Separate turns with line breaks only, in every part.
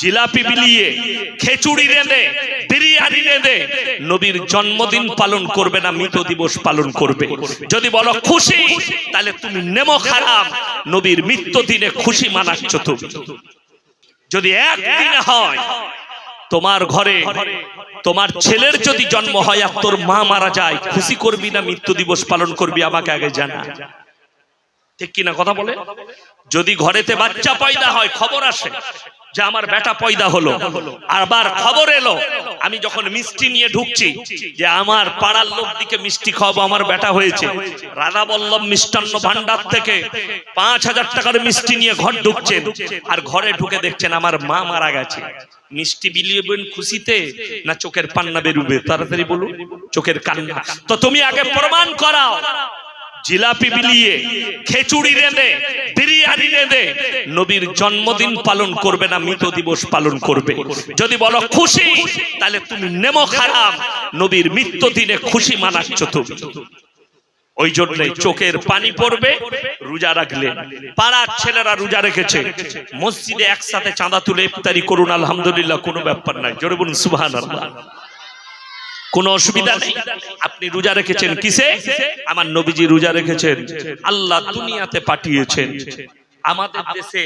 জিলাপি বিলিয়ে, খেচুড়ি রেঁধে বিরিয়ানি রেঁধে নবীর জন্মদিন পালন করবে না, মৃত দিবস পালন করবে। যদি বলো খুশি, তাহলে তুমি নেমো খারাপ, নবীর মৃত্যু দিনে খুশি মানাচ্ছ তুমি। যদি একদিনে হয়, তোমার ঘরে, তোমার ছেলের যদি জন্ম হয় আর তোর মা মারা যায়, খুশি করবি না, মৃত্যু দিবস পালন করবি, আমাকে আগে জানা। ঠিক কিনা কথা বলে? যদি ঘরেতে বাচ্চা পয়দা হয়, খবর আসে। যে আমার বেটা পয়দা হলো। আবার খবর এলো, আমি যখন মিষ্টি নিয়ে ঢুকছি, যে আমার পাড়ার লোক দিকে মিষ্টি খাওয়াবো, আমার বেটা হয়েছে। রাধা বল্লভ মিষ্টান্ন ভান্ডার থেকে পাঁচ হাজার টাকার মিষ্টি নিয়ে ঘর ঢুকছেন আর ঘরে ঢুকে দেখছেন আমার মা মারা গেছে। মিষ্টি বিলিয়েবেন খুশিতে না চোখের পান্না বেরুবে? তাড়াতাড়ি বলুন, চোখের কান্না। তো তুমি আগে প্রমাণ করাও। জিলাপি বিলিয়ে, খেচুড়ি রেঁধে বিরিয়ানি রেঁধে নবীর জন্মদিন পালন করবে না, মৃত দিবস পালন করবে। যদি বলো খুশি, তাহলে তুমি নেমো খারাপ। নবীর মৃত্যু দিনে খুশি মানাচ্ছ তুমি। ওই জন্য চোখের পানি পড়বে, রোজা রাখলেন পাড়ার ছেলেরা রোজা রেখেছে। মসজিদে একসাথে চাঁদা তুলে ইফতারি করুন, আলহামদুলিল্লাহ, কোনো ব্যাপার নাই। জোরে বলুন সুবহান কোনো অসুবিধা নেই। আপনি রোজা রেখেছেন কিসে? আমার নবীজি রোজা রেখেছেন। আল্লাহ দুনিয়াতে পাঠিয়েছেন। আমাদের দেশে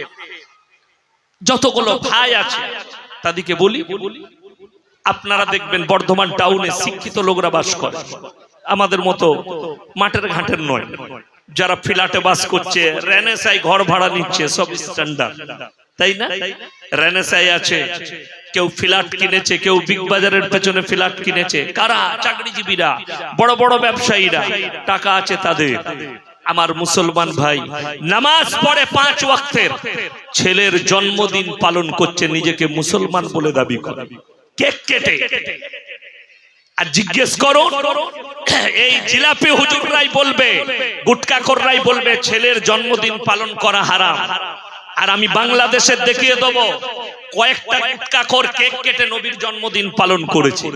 যতগুলো ভাই আছে, তাদেরকে বলি, আপনারা দেখবেন বর্ধমান টাউনে শিক্ষিত লোকরা বাস করে। আমাদের মতো মাঠের ঘাটের নয়। যারা ফ্ল্যাটে বাস করছে রেনেসাই ঘর ভাড়া নিচ্ছে, সব স্ট্যান্ডার্ড তাই না? রেনেসাই আছে কেউ ফ্ল্যাট কিনেছে, কেউ বিগ বাজারের পেছনে ফ্ল্যাট কিনেছে। কারা? চাকরিজীবীরা, বড় বড় ব্যবসায়ীরা। টাকা আছে তাদের। আমার মুসলমান ভাই, নামাজ পড়ে পাঁচ ওয়াক্তের। ছেলের জন্মদিন পালন করছে, নিজেকে মুসলমান বলে দাবি করে। কেক কেটে। আর জিজ্ঞেস করো, এই জিলাপি হুজুররাই বলবে, গুটকা কররাই বলবে, ছেলের জন্মদিন পালন করা হারাম। আর আমি বাংলাদেশের দেখিয়ে দেব কয়েকটা গুটকা কর কেক কেটে নবীর জন্মদিন পালন করেছে।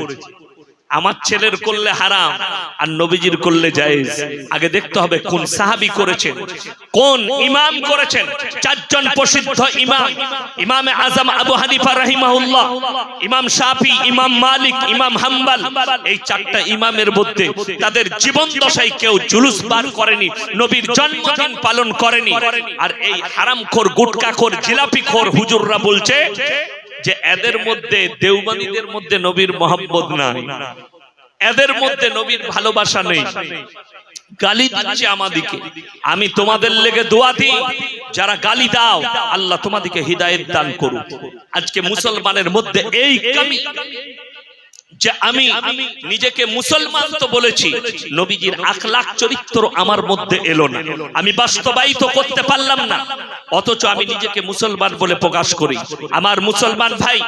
আমার ছেলের করলে হারাম, আর নবীজির করলে জায়েজ। আগে দেখতে হবে কোন সাহাবী করেছেন, কোন ইমাম করেছেন। চারজন প্রসিদ্ধ ইমাম, ইমামে আজম আবু হানিফা রাহিমাহুল্লাহ, ইমাম শাফি, ইমাম মালিক, ইমাম হাম্বাল, এই চারটা ইমামের মধ্যে তাদের জীবন দশায় কেউ জুলুস বার করেনি, নবীর জন্মদিন পালন করেনি। আর এই হারামখোর, গুটকাখোর, জিলাপিখোর হুজুররা বলছে যে এদের মধ্যে দেওবানীদের মধ্যে নবীর মোহাম্মদ নাই। এদের মধ্যে নবীর ভালোবাসা নেই। গালি দিচ্ছে আমাদিকে। আমি তোমাদের লেগে দোয়া দিই। যারা গালি দাও, আল্লাহ তোমাদিকে হৃদায়ত দান করুক। আজকে মুসলমানের মধ্যে এই কামি যে আমি নিজেকে মুসলমান তো বলেছি, নবীজির আখলাখ চরিত্র আমার মধ্যে এলো না। আমি বাস্তবায়িত করতে পারলাম না। অথচ আমি নিজেকে মুসলমান বলে প্রকাশ করি। আমার মুসলমান ভাই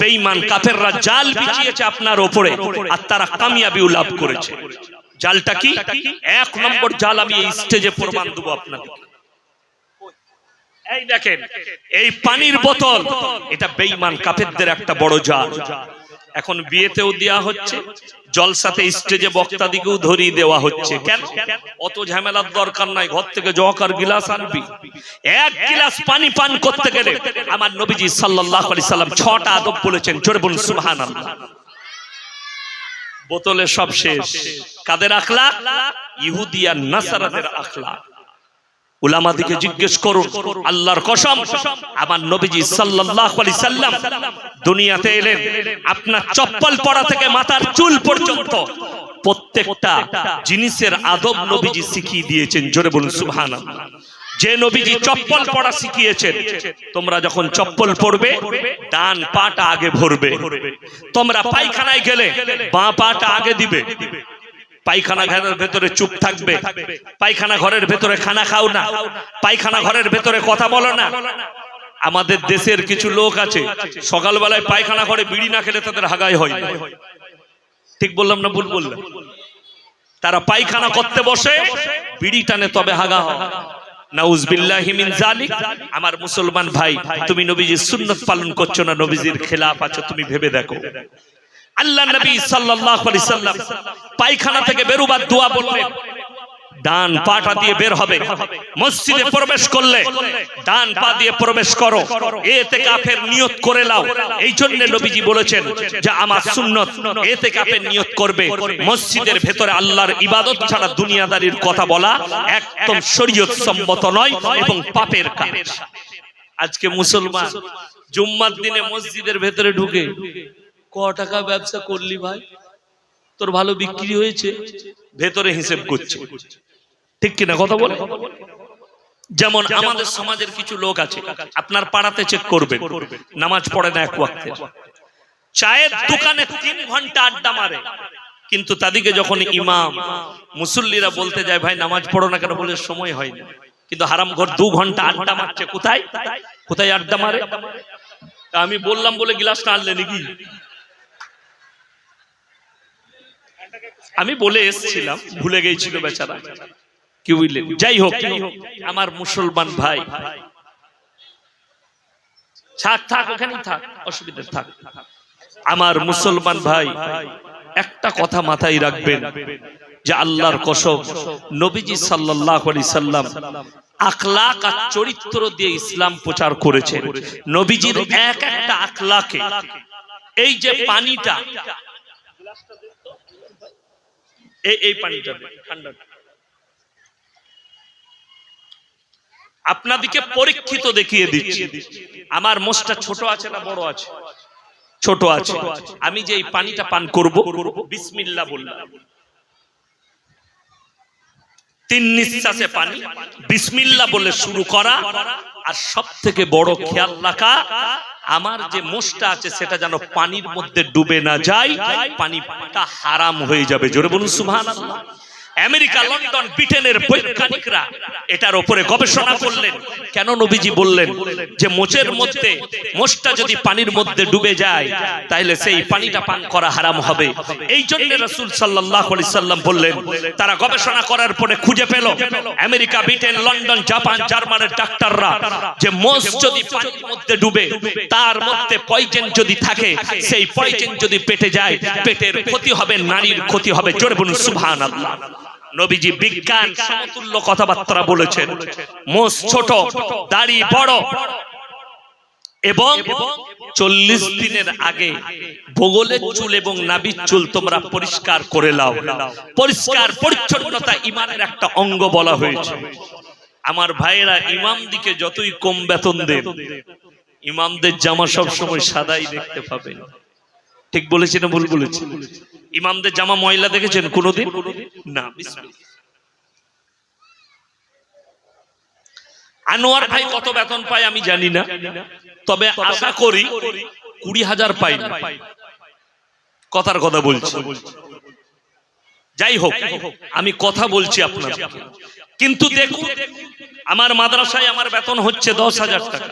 বেঈমান, কাফেররা জাল বিছিয়েছে আপনার ওপরে আর তারা কামিয়াবিও লাভ করেছে। জালটা কি? এক নম্বর জাল আমি এই স্টেজে প্রমাণ দেবো আপনাদের। এই দেখেন, এই পানির বোতল, এটা বেঈমান, কাফেরদের একটা বড় জাল। এখন বিয়েতেও দেওয়া হচ্ছে, জলসাতে স্টেজে বক্তা দিকেও ধরিয়ে দেওয়া হচ্ছে। কেন? অত ঝামেলার দরকার নাই, ঘর থেকে জকার গিলাস আনবি। এক গিলাস পানি পান করতে গেলে আমার নবীজি সাল্লাল্লাহু আলাইহি সাল্লাম ছটা আদব বলেছেন, জোরে বলুন, সুবহানাল্লাহ। বোতলে সব শেষ। কাদের আখলাক? ইহুদিয়া নাসারাদের আখলাক। উলামাদিকে জিজ্ঞেস করুন, আল্লাহর কসম, আমার নবীজি সাল্লাল্লাহু আলাইহি সাল্লাম দুনিয়াতে এলেন, আপনার চপ্পল পরা থেকে মাথার চুল পর্যন্ত প্রত্যেকটা জিনিসের আদব নবীজি শিখিয়ে দিয়েছেন, জোরে বলুন, সুবহানাল্লাহ। যে নবীজি চপ্পল পরা শিখিয়েছেন, তোমরা যখন চপ্পল পরবে ডান পাটা আগে ভরবে। তোমরা পায়খানায় গেলে বাঁ পাটা আগে দিবে। পায়খানা ঘরের ভেতরে চুপ থাকবে। পায়খানা ঘরের ভেতরে খানা খাও না। পায়খানা ঘরের ভেতরে কথা বলো না। আমাদের দেশের কিছু লোক আছে, সকালবেলায় পায়খানা ঘরে বিড়ি না খেলে তাদের হাগাই হয় ঠিক বললাম না ভুল বললাম? তারা পায়খানা করতে বসে, বিড়ি টানে তবে হাগা হয়। আমার মুসলমান ভাই, তুমি নবীজির সুন্নাত পালন করছ না? নবীজির খেলাফ আছো, তুমি ভেবে দেখো। আল্লাহ নবী সাল্লাল্লাহু আলাইহি সাল্লাম পায়খানা থেকে বেরুবার দোয়া বললেন, ডান পাটা দিয়ে বের হবে, মসজিদে প্রবেশ করলে ডান পা দিয়ে প্রবেশ করো এতে কাফের নিয়ত করে লাও এই জন্য নবীজি বলেছেন যে আমার সুন্নত এতে কাফের নিয়ত করবে। মসজিদের ভেতরে আল্লাহর ইবাদত ছাড়া দুনিয়াদারির কথা বলা একদম শরীয়ত সম্মত নয় এবং পাপের কাজ। আজকে মুসলমান জুম্মার দিনে মসজিদের ভেতরে ঢুকে ক টাকা ব্যবসা করলি ভাই? তোর ভালো বিক্রি হয়েছে? ভেতরে হিসেব করছে। ঠিক কিনা কথা বলে? যেমন আমাদের সমাজের কিছু লোক আছে, আপনার পাড়াতে চেক করবে, নামাজ পড়ে না এক ওয়াক্তে। চায়ের দোকানে তিন ঘণ্টা আড্ডা মারে, কিন্তু তাদেরকে যখন ইমাম, মুসল্লিরা বলতে যায়, ভাই, নামাজ পড়ো না কেন? বলে, সময় হয়নি কিন্তু হারাম ঘর দু ঘণ্টা আড্ডা মারছে। কোথায়? কোথায় আড্ডা মারে? আমি বললাম বলে গিলাসটা আনলে নাকি? আমি বলে এসেছিলাম, ভুলে গেছিল বেচারা। কি বুঝলেন যাই হোক, আমার মুসলমান ভাই। থাক থাক ওখানে থাক, অসুবিধা থাক। আমার মুসলমান ভাই, একটা কথা মাথায় রাখবেন, যে আল্লাহর কসম, নবীজি সাল্লাল্লাহু আলাইহি সাল্লাম আখলাক আর চরিত্র দিয়ে ইসলাম প্রচার করেছেন। নবীজির এক একটা আখলাকে, এই যে পানিটা এই পানিটা ঠান্ডা আপনাদিকে পরীক্ষিত দেখিয়ে দিচ্ছি। আমার মোষটা ছোট আছে না বড় আছে? ছোট আছে। আমি যে এই পানিটা পান করব, বিসমিল্লাহ বললাম। তিন নিঃশ্বাসে পানি, বিসমিল্লাহ বলে শুরু করা, আর সব থেকে বড় খেয়াল রাখা আমার যে মোষটা আছে সেটা যেন পানির মধ্যে ডুবে না যায় পানিটা হারাম হয়ে যাবে। জোরে বলুন সুবহানাল্লাহ। আমেরিকা, লন্ডন, ব্রিটেনের বৈজ্ঞানিকরা এটার উপরে গবেষণা করলেন। কেন নবীজি বললেন যে মোচের মধ্যে, মোষটা যদি পানির মধ্যে ডুবে যায় তাহলে সেই পানিটা পান করা হারাম হবে। এই জন্য রসুল সাল্লাহ সাল্লাম বললেন, তারা গবেষণা করার পরে খুঁজে পেল আমেরিকা, ব্রিটেন, লন্ডন, জাপান, জার্মানের ডাক্তাররা যে মোষ যদি পানির মধ্যে ডুবে, তার মধ্যে পয়জেন যদি থাকে, সেই পয়জেন যদি পেটে যায়, পেটের ক্ষতি হবে, নারীর ক্ষতি হবে। জোরে বলুন সুবহান আল্লাহ নবীজি বিজ্ঞান, সমতুল্য কথাবার্তা বলেছেন। মোষ ছোট, দাড়ি বড়। এবং চল্লিশ দিনের আগে ভূগোলের চুল এবং নাবির চুল তোমরা পরিষ্কার করে লাও পরিষ্কার, পরিচ্ছন্নতা ইমানের একটা অঙ্গ বলা হয়েছে। আমার ভাইয়েরা, ইমাম দিকে যতই কম বেতন দেন, ইমামদের জামা সব সময় সাদাই দেখতে পাবেন। ঠিক বলেছি না ভুল বলেছি ইমামদের জামা ময়লা দেখেছেন কোনোদিন? না আনোয়ার ভাই কত বেতন পায় আমি জানি না, তবে আশা করি কুড়ি হাজার পাই। কথার কথা বলছি। যাই হোক, আমি কথা বলছি আপনার কিন্তু দেখুন, আমার মাদ্রাসায় আমার বেতন হচ্ছে দশ হাজার টাকা।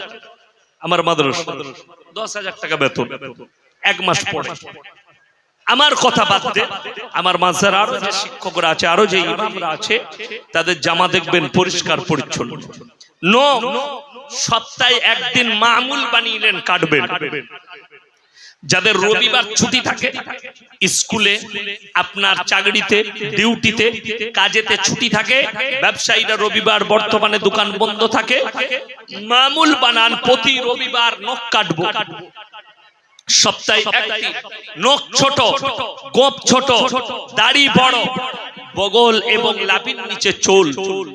আমার মাদ্রাসা, দশ হাজার টাকা বেতন। এক মাস পরে। আমার কথা বাদ দে। আমার মাঝের আরও যে শিক্ষকরা আছে আরও যে ইমামরা আছে তাদের জামা দেখবেন পরিষ্কার পরিচ্ছন্ন। নো সপ্তাহে একদিন মামুল বানিয়ে কাটবেন। যাদের রবিবার ছুটি থাকে স্কুলে আপনার চাকরিতে ডিউটিতে কাজেতে ছুটি থাকে ব্যবসায়ীরা রবিবার বর্তমানে দোকান বন্ধ থাকে মামুল বানান প্রতি রবিবার নখ কাটবো। সপ্তাহে একদিন নখ ছোট গোপ ছোট দাড়ি বড়। বগল এবং লাভির নিচে চোল।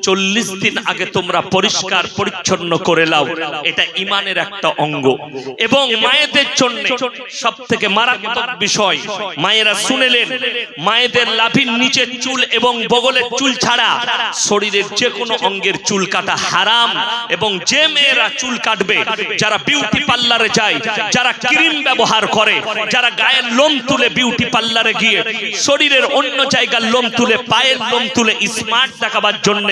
চল্লিশ দিন আগে তোমরা পরিষ্কার, পরিচ্ছন্ন করে লাও। এটা ইমানের একটা অঙ্গ। এবং মায়েদের জন্য সব থেকে মারাত্মক বিষয়, মায়েরা শুনেলেন, মায়েদের লাভির নিচে চুল এবং বগলের চুল ছাড়া শরীরের যে কোনো অঙ্গের চুল কাটা হারাম এবং যে মেয়েরা চুল কাটবে, যারা বিউটি পার্লারে যায়, যারা ক্রিম ব্যবহার করে, যারা গায়ের লোম তুলে বিউটি পার্লারে গিয়ে শরীরের অন্য জায়গার লোম তুলে পায়ের লোম তুলে স্মার্ট দেখাবার জন্য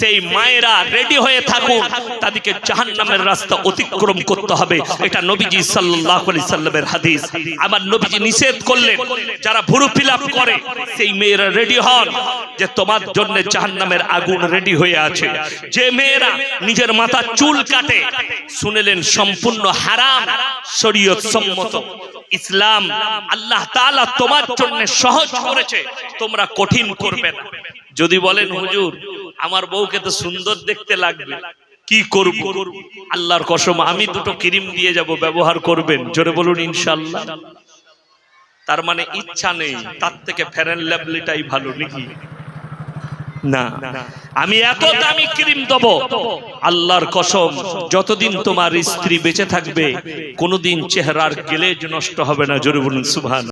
সেই মায়েরা রেডি হয়ে থাকুন তাদেরকে জাহান্নামের রাস্তা অতিক্রম করতে হবে। এটা নবীজি সাল্লাল্লাহু সাল্লামের হাদিস। আমার নবীজি নিষেধ করলেন, যারা ভুরু ফিলাপ করে, সেই মেয়েরা রেডি হন যে তোমার জন্য জাহান্নামের আগুন রেডি হয়ে আছে। যে মেয়েরা নিজের মাথা চুল কাটে, শুনেলেন সম্পূর্ণ হারাম শরীয়ত সম্মত ইসলাম আল্লাহ তাআলা তোমার জন্য সহজ করেছে, তোমরা কঠিন করবে না। যদি বলেন, হুজুর, আমার বউকে তো সুন্দর দেখতে লাগবে, কি করব? আল্লাহর কসম, আমি দুটো ক্রিম দিয়ে যাব, ব্যবহার করবেন, জোরে বলুন, ইনশাআল্লাহ। তার মানে ইচ্ছা নেই, তার থেকে ফেরেন ল্যাবলিটাই ভালো, নাকি? না। আমি এত দামি ক্রিম দেব। আল্লাহর কসম, যতদিন তোমার স্ত্রী বেঁচে থাকবে, কোনোদিন চেহারার গেলেজ নষ্ট হবে না জরুরি সুভান